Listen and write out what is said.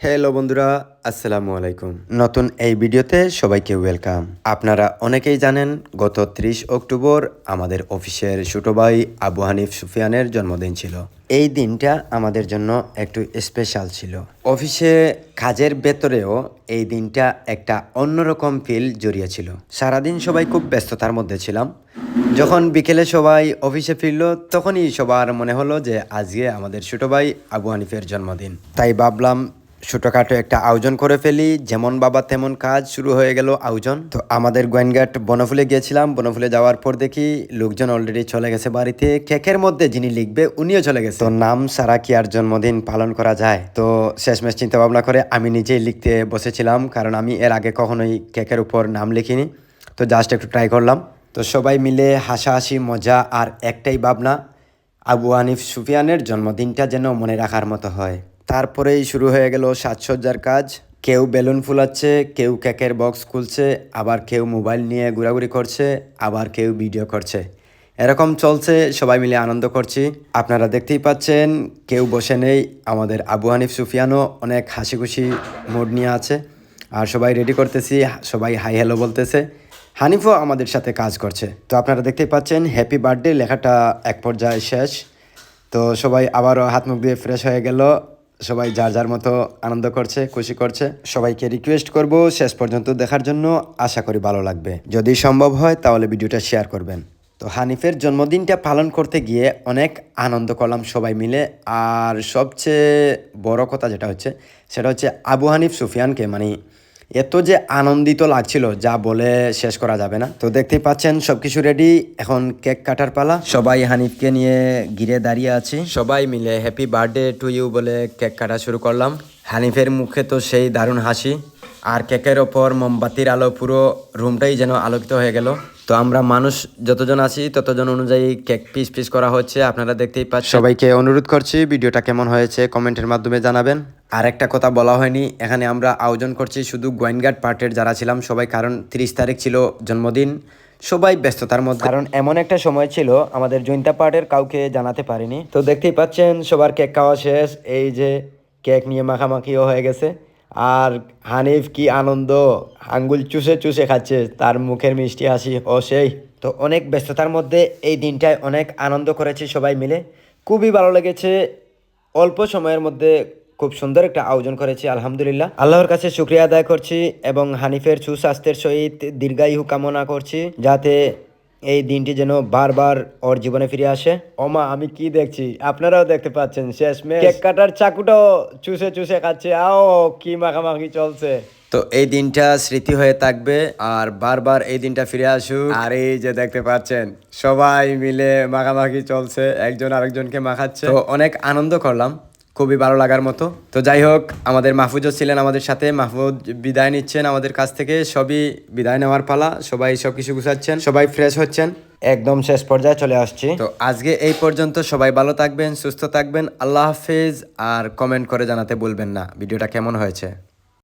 Hello বন্ধুরা, আসসালামু আলাইকুম। নতুন এই ভিডিওতে সবাইকে ওয়েলকাম। আপনারা অনেকেই জানেন, গত ত্রিশ অক্টোবর আমাদের অফিসের ছোটো ভাই আবু হানিফ সুফিয়ানের জন্মদিন ছিল। এই দিনটা আমাদের জন্য একটু স্পেশাল ছিল। অফিসে কাজের ভেতরেও এই দিনটা একটা অন্যরকম ফিল জড়িয়ে ছিল। সারাদিন সবাই খুব ব্যস্ততার মধ্যে ছিলাম। যখন বিকেলে সবাই অফিসে ফিরলো, তখনই সবার মনে হলো যে আজকে আমাদের ছোটো ভাই আবু হানিফের জন্মদিন। তাই ভাবলাম ছোটখাটো একটা আয়োজন করে ফেলি, যেমন বাবা তেমন কাজ শুরু হয়ে গেল আয়োজন। তো আমাদের গোয়েনঘাট বনফুলে গিয়েছিলাম, বনফুলে যাওয়ার পর দেখি লোকজন অলরেডি চলে গেছে বাড়িতে। কেকের মধ্যে যিনি লিখবে, উনিও চলে গেছে। তো নাম সারা কি আর জন্মদিন পালন করা যায়? তো শেষমেশ চিন্তা ভাবনা করে আমি নিজেই লিখতে বসেছিলাম, কারণ আমি এর আগে কখনোই কেকের উপর নাম লিখিনি। তো জাস্ট একটু ট্রাই করলাম। তো সবাই মিলে হাসাহাসি, মজা আর একটাই ভাবনা, আবু হানিফ সুফিয়ানের জন্মদিনটা যেন মনে রাখার মতো হয়। তারপরেই শুরু হয়ে গেল সাজসজ্জার কাজ। কেউ বেলুন ফুলাচ্ছে, কেউ কেকের বক্স খুলছে, আবার কেউ মোবাইল নিয়ে ঘোরাঘুরি করছে, আবার কেউ ভিডিও করছে। এরকম চলছে, সবাই মিলে আনন্দ করছি। আপনারা দেখতেই পাচ্ছেন, কেউ বসে নেই, আমাদের আবু হানিফ সুফিয়ানও অনেক হাসি খুশি মুড নিয়ে আছে। আর সবাই রেডি করতেছি, সবাই হাই হ্যালো বলতেছে। হানিফও আমাদের সাথে কাজ করছে। তো আপনারা দেখতেই পাচ্ছেন হ্যাপি বার্থডে লেখাটা এক পর্যায়ে শেষ। তো সবাই আবারও হাত মুখ দিয়ে ফ্রেশ হয়ে গেল। সবাই যার যার মতো আনন্দ করছে, খুশি করছে, সবাইকে রিকোয়েস্ট করব শেষ পর্যন্ত দেখার জন্য। আশা করি ভালো লাগবে। যদি সম্ভব হয়, তাহলে ভিডিওটা শেয়ার করবেন। তো হানিফের জন্মদিনটা পালন করতে গিয়ে অনেক আনন্দ করলাম সবাই মিলে। আর সবচেয়ে বড় কথা যেটা হচ্ছে, সেটা হচ্ছে আবু হানিফ সুফিয়ানকে মানে এত যে আনন্দিত লাগছিল, যা বলে শেষ করা যাবে না। তো দেখতেই পাচ্ছেন, সবকিছু রেডি এখন কেক কাটার পালা। সবাই হানিফকে নিয়ে ঘিরে দাঁড়িয়ে আছি। সবাই মিলে হ্যাপি বার্থডে টু ইউ বলে কেক কাটা শুরু করলাম। হানিফের মুখে তো সেই দারুণ হাসি। আর কেকের ওপর মোমবাতির আলো পুরো রুমটাই যেন আলোকিত হয়ে গেল। তো আমরা মানুষ যতজন আছি ততজন অনুযায়ী কেক পিস পিস করা হচ্ছে আপনারা দেখতেই পাচ্ছেন। সবাইকে অনুরোধ করছি ভিডিওটা কেমন হয়েছে কমেন্টের মাধ্যমে জানাবেন। আর একটা কথা বলা হয়নি এখানে আমরা আয়োজন করছি শুধু গোয়েনঘাট পার্টের যারা ছিলাম সবাই কারণ তিরিশ তারিখ ছিল জন্মদিন সবাই ব্যস্ততার মধ্যে। কারণ এমন একটা সময় ছিল আমাদের জৈন্তা পার্টের কাউকে জানাতে পারিনি। তো দেখতেই পাচ্ছেন সবার কেক খাওয়া শেষ এই যে কেক নিয়ে মাখামাখিও হয়ে গেছে। আর হানিফ কি আনন্দ? আঙ্গুল চুষে চুষে খাচ্ছে, তার মুখের মিষ্টি হাসি, ও সেই। তো অনেক ব্যস্ততার মধ্যে এই দিনটায় অনেক আনন্দ করেছি সবাই মিলে। খুবই ভালো লেগেছে। অল্প সময়ের মধ্যে খুব সুন্দর একটা আয়োজন করেছি, আলহামদুলিল্লাহ। আল্লাহর কাছে শুক্রিয়া আদায় করছি এবং হানিফের সুস্বাস্থ্যের সহিত দীর্ঘায়ু কামনা করছি, যাতে এই দিনটি যেন বারবার ওর জীবনে ফিরে আসে। ওমা আমি কি দেখছি? আপনারাও দেখতে পাচ্ছেন শেষমেশ। কেক কাটার চাকুটাও চুষে চুষে খাচ্ছে আও কি মাখামাখি চলছে। তো এই দিনটা স্মৃতি হয়ে থাকবে আর বারবার এই দিনটা ফিরে আসুক। আর এই যে দেখতে পাচ্ছেন সবাই মিলে মাখামাখি চলছে একজন আরেকজনকে মাখাচ্ছে। তো অনেক আনন্দ করলাম। খুবই ভালো লাগার মতো। তো যাই হোক আমাদের মাহফুজও ছিলেন আমাদের সাথে। মাহফুজ বিদায় নিচ্ছেন আমাদের কাছ থেকে। সবই বিদায় নেওয়ার পালা। সবাই সব কিছু গুছাচ্ছেন। সবাই ফ্রেশ হচ্ছেন। একদম শেষ পর্যায়ে চলে আসছি। তো আজকে এই পর্যন্ত সবাই ভালো থাকবেন সুস্থ থাকবেন। আল্লাহ হাফেজ। আর কমেন্ট করে জানাতে বলবেন না। ভিডিওটা কেমন হয়েছে?